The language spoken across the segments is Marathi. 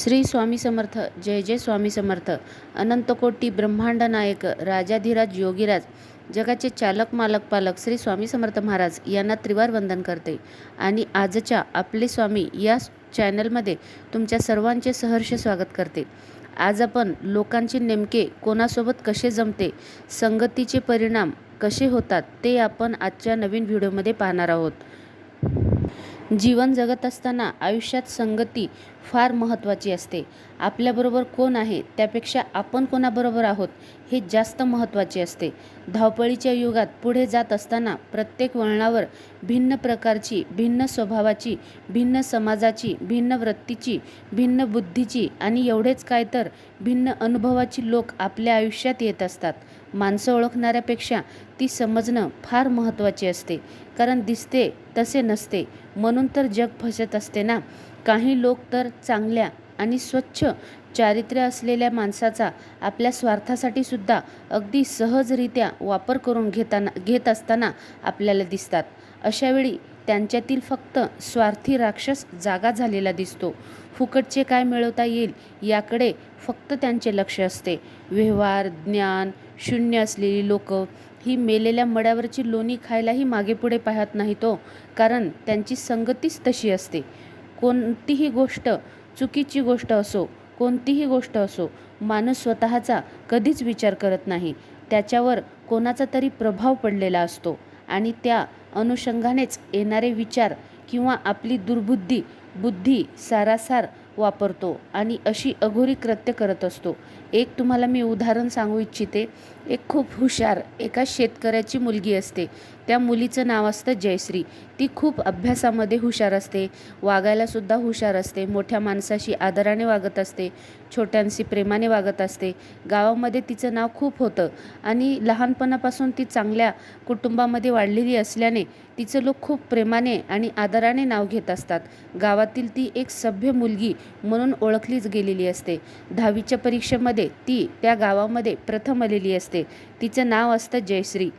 श्री स्वामी समर्थ जय जय स्वामी समर्थ. अनंतकोटी ब्रह्मांड नायक राजाधिराज योगीराज जगाचे चालक मालक पालक श्री स्वामी समर्थ महाराज यांना त्रिवार वंदन करते. आणि आजच्या आपले स्वामी या चॅनलमध्ये तुमच्या सर्वांचे सहर्ष स्वागत करते. आज आपण लोकांचे नेमके कोणासोबत कसे जमते संगतीचे परिणाम कसे होतात ते आपण आजच्या नवीन व्हिडिओमध्ये पाहणार आहोत. जीवन जगत असताना आयुष्यात संगती फार महत्त्वाची असते. आपल्याबरोबर कोण आहे त्यापेक्षा आपण कोणाबरोबर आहोत हे जास्त महत्त्वाचे असते. धावपळीच्या युगात पुढे जात असताना प्रत्येक वळणावर भिन्न प्रकारची भिन्न स्वभावाची भिन्न समाजाची भिन्न वृत्तीची भिन्न बुद्धीची आणि एवढेच काय तर भिन्न अनुभवाची लोक आपल्या आयुष्यात येत असतात. माणसं ओळखणाऱ्यापेक्षा ती समजणं फार महत्त्वाची असते. कारण दिसते तसे नसते. म्हणून तर जग फसत असते ना. काही लोक तर चांगल्या आणि स्वच्छ चारित्र्य असलेल्या माणसाचा आपल्या स्वार्थासाठी सुद्धा अगदी सहजरित्या वापर करून घेताना घेत असताना आपल्याला दिसतात. अशावेळी त्यांच्यातील फक्त स्वार्थी राक्षस जागा झालेला दिसतो. फुकटचे काय मिळवता येईल याकडे फक्त त्यांचे लक्ष असते. व्यवहार ज्ञान शून्य असलेली लोक ही मेलेल्या मड्यावरची लोणी खायलाही मागेपुढे पाहत नाही तो हो, कारण त्यांची संगतीच तशी असते. कोणतीही गोष्ट चुकीची गोष्ट असो कोणतीही गोष्ट असो माणूस स्वतःचा कधीच विचार करत नाही. त्याच्यावर कोणाचा तरी प्रभाव पडलेला असतो आणि त्या अनुषंगानेच येणारे विचार किंवा आपली दुर्बुद्धी बुद्धी सारासार वापरतो आणि अशी अघोरी कृत्य करत असतो. एक तुम्हाला मी उदाहरण सांगू इच्छिते. एक खूप हुशार एका शेतकऱ्याची मुलगी असते. त्या मुलीचं नाव असतं जयश्री. ती खूप अभ्यासामध्ये हुशार असते वागायलासुद्धा हुशार असते मोठ्या माणसाशी आदराने वागत असते छोट्यांशी प्रेमाने वागत असते. गावामध्ये तिचं नाव खूप होतं आणि लहानपणापासून ती चांगल्या कुटुंबामध्ये वाढलेली असल्याने तिचं लोक खूप प्रेमाने आणि आदराने नाव घेत असतात. गावातील ती एक सभ्य मुलगी म्हणून ओळखलीच गेलेली असते. दहावीच्या परीक्षेमध्ये ती त्या गावामध्ये प्रथम आलेली असते. तिचं नाव असतं जयश्री.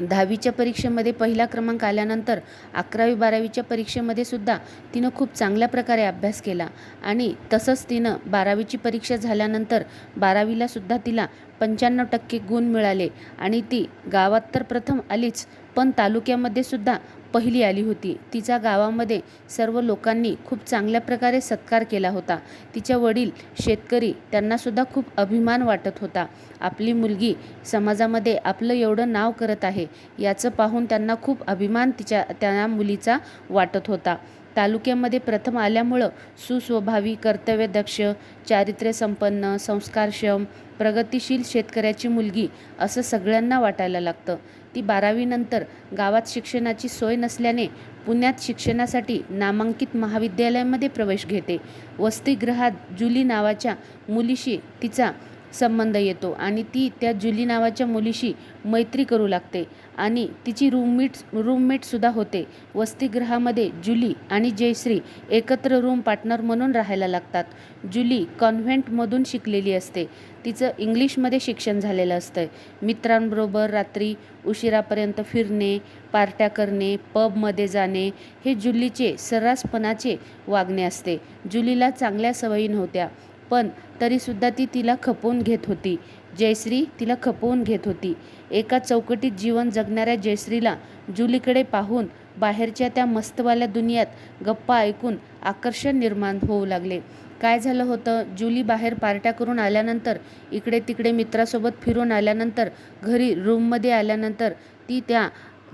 दहावीच्या परीक्षेमध्ये पहिला क्रमांक आल्यानंतर अकरावी बारावीच्या परीक्षेमध्ये सुद्धा तिनं खूप चांगल्या प्रकारे अभ्यास केला आणि तसंच तिनं बारावीची परीक्षा झाल्यानंतर बारावीला सुद्धा तिला पंच्याण्णव टक्के गुण मिळाले आणि ती गावात तर प्रथम आलीच पण तालुक्यामध्ये सुद्धा पहिली आली होती. तिच्या गावामध्ये सर्व लोकांनी खूप चांगल्या प्रकारे सत्कार केला होता. तिच्या वडील शेतकरी त्यांनासुद्धा खूप अभिमान वाटत होता. आपली मुलगी समाजामध्ये आपलं एवढं नाव करत आहे याचं पाहून त्यांना खूप अभिमान तिच्या त्या मुलीचा वाटत होता. तालुक्यामध्ये प्रथम आल्यामुळं सुस्वभावी कर्तव्यदक्ष चारित्र्यसंपन्न संस्कारक्षम प्रगतिशील शेतकऱ्याची मुलगी असं सगळ्यांना वाटायला लागतं. ती बारावीनंतर गावात शिक्षणाची सोय नसल्याने पुण्यात शिक्षणासाठी नामांकित महाविद्यालयामध्ये प्रवेश घेते. वसतिगृहात जुली नावाच्या मुलीशी तिचा संबंध येतो आणि ती त्या जुली नावाच्या मुलीशी मैत्री करू लागते आणि तिची रूममेट रूममेटसुद्धा होते. वसतिगृहामध्ये जुली आणि जयश्री एकत्र रूम पार्टनर म्हणून राहायला लागतात. जुली कॉन्व्हेंटमधून शिकलेली असते. तिचं इंग्लिशमध्ये शिक्षण झालेलं असतं. मित्रांबरोबर रात्री उशिरापर्यंत फिरणे पार्ट्या करणे पबमध्ये जाणे हे जुलीचे सर्रासपणाचे वागणे असते. जुलीला चांगल्या सवयी नव्हत्या. पण तरीसुद्धा ती तिला खपवून घेत होती. जयश्री तिला खपवून घेत होती. एका चौकटीत जीवन जगणाऱ्या जयश्रीला जुलीकडे पाहून बाहेरच्या त्या मस्तवाल्या दुनियात गप्पा ऐकून आकर्षण निर्माण होऊ लागले. काय झालं होतं? जुली बाहेर पार्ट्या करून आल्यानंतर इकडे तिकडे मित्रासोबत फिरून आल्यानंतर घरी रूममध्ये आल्यानंतर ती त्या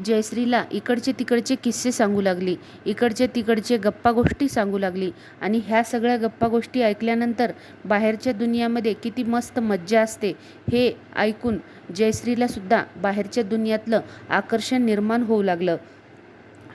जयश्रीला इकडचे तिकडचे किस्से सांगू लागली. इकडचे तिकडचे गप्पा गोष्टी सांगू लागली. आणि ह्या सगळ्या गप्पा गोष्टी ऐकल्यानंतर बाहेरच्या दुनियामध्ये किती मस्त मज्जा असते हे ऐकून जयश्रीलासुद्धा बाहेरच्या दुनियातलं आकर्षण निर्माण होऊ लागलं.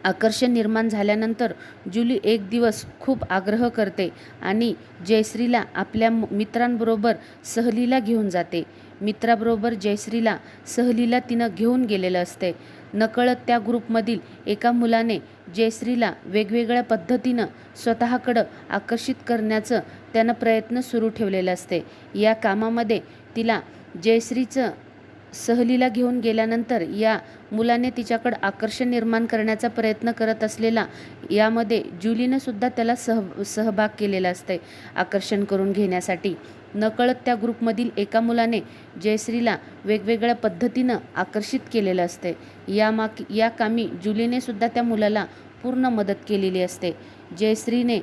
आकर्षण निर्माण झाल्यानंतर जुली एक दिवस खूप आग्रह करते आणि जयश्रीला आपल्या मित्रांबरोबर सहलीला घेऊन जाते. मित्राबरोबर जयश्रीला सहलीला तिनं घेऊन गेलेलं असते. नकळत त्या ग्रुपमधील एका मुलाने जयश्रीला वेगवेगळ्या पद्धतीनं स्वतःकडं आकर्षित करण्याचं त्यानं प्रयत्न सुरू ठेवलेलं असते. या कामामध्ये तिला जयश्रीचं सहलीला घेऊन गेल्यानंतर या मुलाने तिच्याकडं आकर्षण निर्माण करण्याचा प्रयत्न करत असलेला यामध्ये जुलीनं सुद्धा त्याला सह सहभाग केलेला असते. आकर्षण करून घेण्यासाठी नकळत त्या ग्रुपमधील एका मुलाने जयश्रीला वेगवेगळ्या पद्धतीनं आकर्षित केलेलं असते. या माक या कामी जुलीने सुद्धा त्या मुलाला पूर्ण मदत केलेली असते. जयश्रीने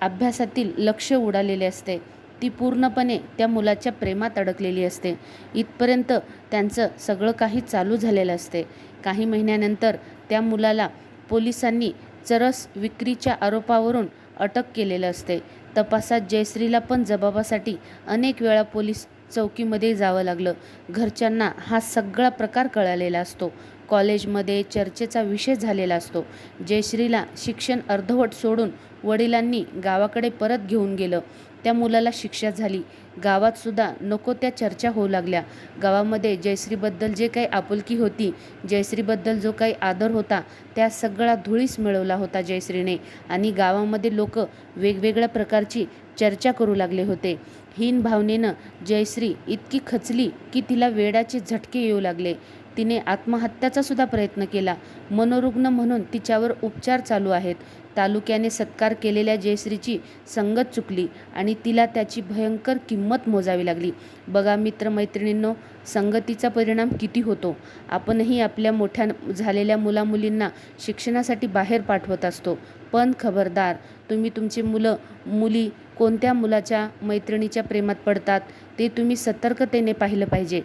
अभ्यासातील लक्ष उडालेले असते. ती पूर्णपणे त्या मुलाच्या प्रेमात अडकलेली असते. इथपर्यंत त्यांचं सगळं काही चालू झालेलं असते. काही महिन्यानंतर त्या मुलाला पोलिसांनी चरस विक्रीच्या आरोपावरून अटक केलेलं असते. तपासात जयश्रीला पण जबाबासाठी अनेक वेळा पोलीस चौकीमध्ये जावं लागलं. घरच्यांना हा सगळा प्रकार कळालेला असतो. कॉलेजमध्ये चर्चेचा विषय झालेला असतो. जयश्रीला शिक्षण अर्धवट सोडून वडिलांनी गावाकडे परत घेऊन गेलं. त्या मुलाला शिक्षा झाली. गावातसुद्धा नको त्या चर्चा होऊ लागल्या. गावामध्ये जयश्रीबद्दल जे काही आपुलकी होती जयश्रीबद्दल जो काही आदर होता त्या सगळा धुळीस मिळवला होता जयश्रीने आणि गावामध्ये लोक वेगवेगळ्या प्रकारची चर्चा करू लागले होते. हीन भावनेनं जयश्री इतकी खचली की तिला वेडाचे झटके येऊ लागले. तिने आत्महत्याचा सुद्धा प्रयत्न केला. मनोरुग्ण म्हणून तिच्यावर उपचार चालू आहेत. तालुक्याने सत्कार केलेल्या जयश्रीची संगत चुकली आणि तिला त्याची भयंकर किंमत मोजावी लागली. बघा मित्रमैत्रिणींनो संगतीचा परिणाम किती होतो? आपणही आपल्या मोठ्या झालेल्या मुलामुलींना शिक्षणासाठी बाहेर पाठवत असतो. पण खबरदार तुम्ही तुमची मुलं मुली कोणत्या मुलाच्या मैत्रिणीच्या प्रेमात पडतात ते तुम्ही सतर्कतेने पाहिलं पाहिजे.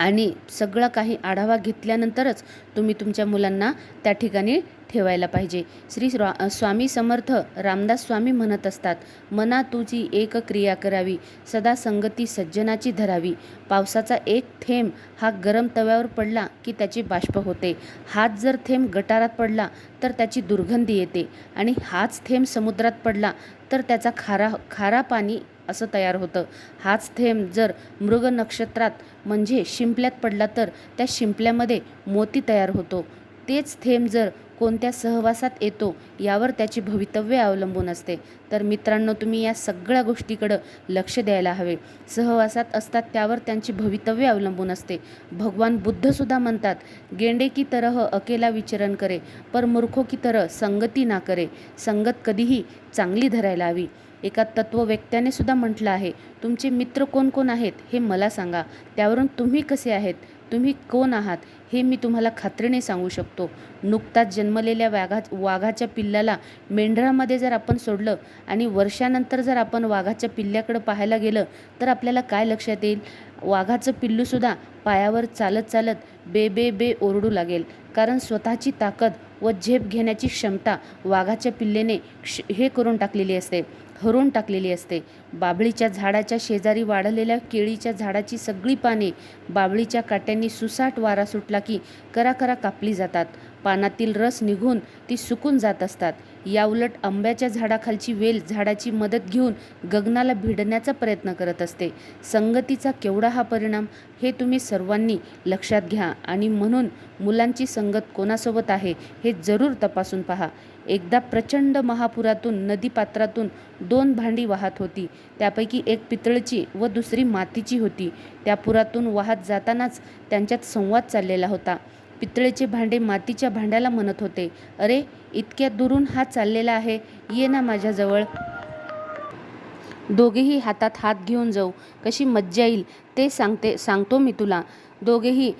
आणि सगळा काही आढावा घेतल्यानंतरच तुम्ही तुमच्या मुलांना त्या ठिकाणी ठेवायला पाहिजे. श्री स्वामी समर्थ रामदास स्वामी म्हणत असतात मना तुझी एक क्रिया करावी सदा संगती सज्जनाची धरावी. पावसाचा एक थेंब हा गरम तव्यावर पडला की त्याची बाष्प होते. हात जर थेंब गटारात पडला तर त्याची दुर्गंधी येते आणि हाच थेंब समुद्रात पडला तर त्याचा खारा खारा पाणी असं तयार होतं. हाच थेंब जर मृग नक्षत्रात म्हणजे शिंपल्यात पडला तर त्या शिंपल्यामध्ये मोती तयार होतो. तेच थेंब जर कोणत्या सहवासात येतो यावर त्याची भवितव्य अवलंबून असते. तर मित्रांनो तुम्ही या सगळ्या गोष्टीकडं लक्ष द्यायला हवे. सहवासात असतात त्यावर त्यांची भवितव्य अवलंबून असते. भगवान बुद्धसुद्धा म्हणतात गेंडे की तरह अकेला विचरण करे पर मूर्खो की तरह संगती ना करे. संगत कधीही चांगली धरायला हवी. एका तत्वव्यक्त्याने सुद्धा म्हटलं आहे तुमचे मित्र कोण कोण आहेत हे मला सांगा. त्यावरून तुम्ही कसे आहेत? तुम्ही कोण आहात हे मी तुम्हाला खात्रीने सांगू शकतो. नुकताच जन्मलेल्या वाघा वाघाच्या पिल्लाला मेंढरामध्ये जर आपण सोडलं आणि वर्षानंतर जर आपण वाघाच्या पिल्ल्याकडं पाहायला गेलं तर आपल्याला काय लक्षात येईल? वाघाचं पिल्लूसुद्धा पायावर चालत चालत बे बे बे ओरडू लागेल. कारण स्वतःची ताकद व झेप घेण्याची क्षमता वाघाच्या पिल्लेने क्ष हे करून टाकलेली असते. हरून टाकलेली असते. बाभळीच्या झाडाच्या शेजारी वाढलेल्या केळीच्या झाडाची सगळी पाने बाभळीच्या काट्यांनी सुसाट वारा सुटला की कराकरा कापली जातात. पानातील रस निघून ती सुकून जात असतात. याउलट आंब्याच्या झाडाखालची वेल झाडाची मदत घेऊन गगनाला भिडण्याचा प्रयत्न करत असते. संगतीचा केवढा हा परिणाम हे तुम्ही सर्वांनी लक्षात घ्या आणि म्हणून मुलांची संगत कोणासोबत आहे हे जरूर तपासून पहा. एकदा प्रचंड महापुरातून नदीपात्रातून दोन भांडी वाहत होती. त्यापैकी एक पितळची व दुसरी मातीची होती. त्या पुरातून वाहत जातानाच त्यांच्यात संवाद चाललेला होता. पितळेचे भांडे मातीच्या भांड्याला म्हणत होते अरे इतक्या दुरून हा चाललेला आहे. ये ना माझ्याजवळ. दोघेही हातात हात घेऊन जाऊ. कशी मज्जा येईल. ते सांगते सांगतो मी तुला. दोघेही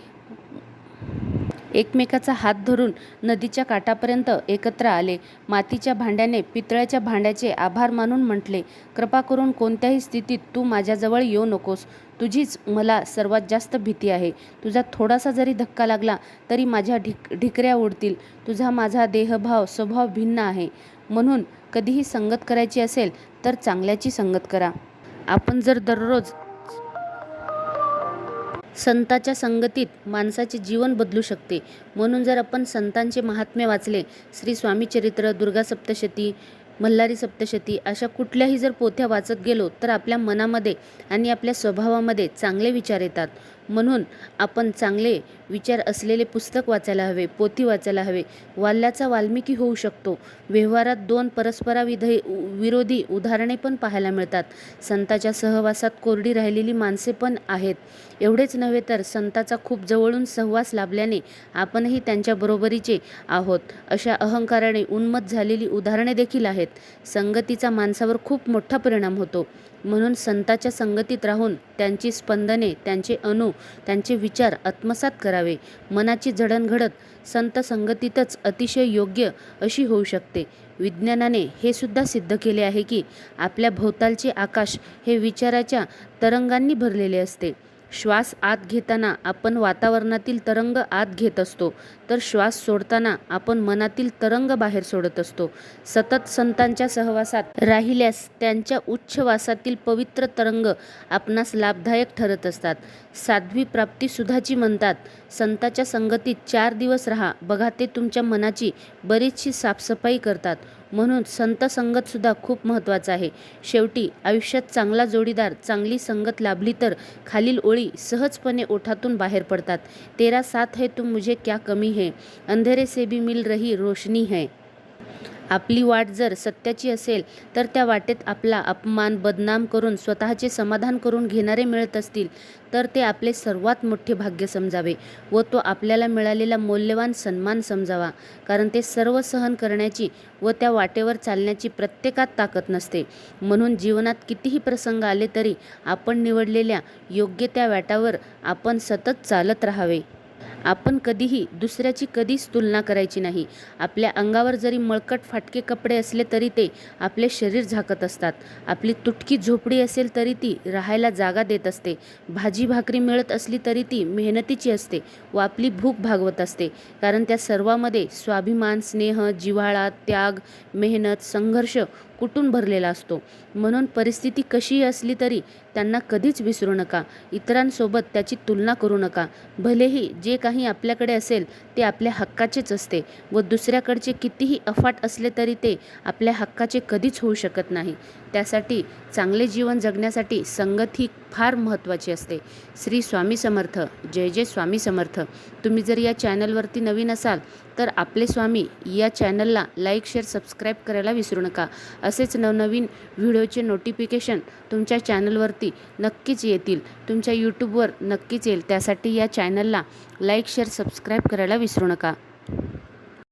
एकमेकाचा हात धरून नदीच्या काठापर्यंत एकत्र आले. मातीच्या भांड्याने पितळ्याच्या भांड्याचे आभार मानून म्हटले कृपा करून कोणत्याही स्थितीत तू माझ्याजवळ येऊ नकोस. तुझीच मला सर्वात जास्त भीती आहे. तुझा थोडासा जरी धक्का लागला तरी माझ्या ढिक ढिकऱ्या उडतील. तुझा माझा देहभाव स्वभाव भिन्न आहे. म्हणून कधीही संगत करायची असेल तर चांगल्याची संगत करा. आपण जर दररोज संताच्या संगतीत माणसाचे जीवन बदलू शकते. म्हणून जर आपण संतांचे महात्म्य वाचले श्री स्वामीचरित्र दुर्गा सप्तशती मल्हारी सप्तशती अशा कुठल्याही जर पोथ्या वाचत गेलो तर आपल्या मनामध्ये आणि आपल्या स्वभावामध्ये चांगले विचार येतात. म्हणून आपण चांगले विचार असलेले पुस्तक वाचायला हवे पोथी वाचायला हवे. वाल्याचा वाल्मिकी होऊ शकतो. व्यवहारात दोन परस्पराविधे विरोधी उदाहरणे पण पाहायला मिळतात. संताच्या सहवासात कोरडी राहिलेली माणसे पण आहेत. एवढेच नव्हे तर संताचा खूप जवळून सहवास लाभल्याने आपणही त्यांच्या बरोबरीचे आहोत. अशा अहंकाराने उन्मत झालेली उदाहरणे देखील आहेत. संगतीचा माणसावर खूप मोठा परिणाम होतो. म्हणून संताच्या संगतीत राहून त्यांची स्पंदने त्यांचे अणु त्यांचे विचार आत्मसात करावे. मनाची जडणघडत संत संगतीतच अतिशय योग्य अशी होऊ शकते. विज्ञानाने हे सुद्धा सिद्ध केले आहे की आपल्या भोवतालचे आकाश हे विचाराच्या तरंगांनी भरलेले असते. श्वास आत घेताना आपण वातावरणातील तरंग आत घेत असतो तर श्वास सोडताना आपण मनातील तरंग बाहेर सोडत असतो. सतत संतांच्या सहवासात राहिल्यास त्यांच्या उच्छवासातील पवित्र तरंग आपणास लाभदायक ठरत असतात. साध्वी प्राप्ती सुधाची म्हणतात संताच्या संगतीत चार दिवस राहा बघा ते तुमच्या मनाची बरीचशी साफसफाई करतात. म्हणून संत संगतसुद्धा खूप महत्त्वाचं आहे. शेवटी आयुष्यात चांगला जोडीदार चांगली संगत लाभली तर खालील ओळी सहजपणे ओठातून बाहेर पडतात. तेरा साथ है तुम मुझे क्या कमी है? अंधेरे से भी मिल रही रोशनी है. आपली वाट जर सत्याची असेल तर त्या वाटेत आपला अपमान बदनाम करून स्वतःचे समाधान करून घेणारे मिळत असतील तर ते आपले सर्वात मोठे भाग्य समजावे व तो आपल्याला मिळालेला मौल्यवान सन्मान समजावा कारण ते सर्व सहन करण्याची व त्या वाटेवर चालण्याची प्रत्येकात ताकद नसते. म्हणून जीवनात कितीही प्रसंग आले तरी आपण निवडलेल्या योग्य त्या वाटावर आपण सतत चालत राहावे. आपण कधीही दुसऱ्याची कधीच तुलना करायची नाही. आपल्या अंगावर जरी मळकट फाटके कपडे असले तरी ते आपले शरीर झाकत असतात. आपली तुटकी झोपडी असेल तरी ती राहायला जागा देत असते. भाजी भाकरी मिळत असली तरी ती मेहनतीची असते व आपली भूक भागवत असते. कारण त्या सर्वामध्ये स्वाभिमान स्नेह जिव्हाळा त्याग मेहनत संघर्ष कुटून भरलेला असतो. म्हणून परिस्थिती कशीही असली तरी त्यांना कधीच विसरू नका. इतरांसोबत त्याची तुलना करू नका. भलेही जे काही आपल्याकडे असेल ते आपल्या हक्काचेच असते व दुसऱ्याकडचे कितीही अफाट असले तरी ते आपल्या हक्काचे कधीच होऊ शकत नाही. त्यासाठी चांगले जीवन जगण्यासाठी संगत ही फार महत्त्वाची असते. श्री स्वामी समर्थ. जय जय स्वामी समर्थ. तुम्ही जर या चॅनलवरती नवीन असाल तर आपले स्वामी या चॅनलला लाईक शेअर सबस्क्राईब करायला विसरू नका. असेच नवनवीन व्हिडिओचे नोटिफिकेशन तुमच्या चॅनलवरती नक्कीच येतील. तुमच्या यूट्यूबवर नक्कीच येईल. त्यासाठी या चॅनलला लाईक शेअर सबस्क्राईब करायला विसरू नका.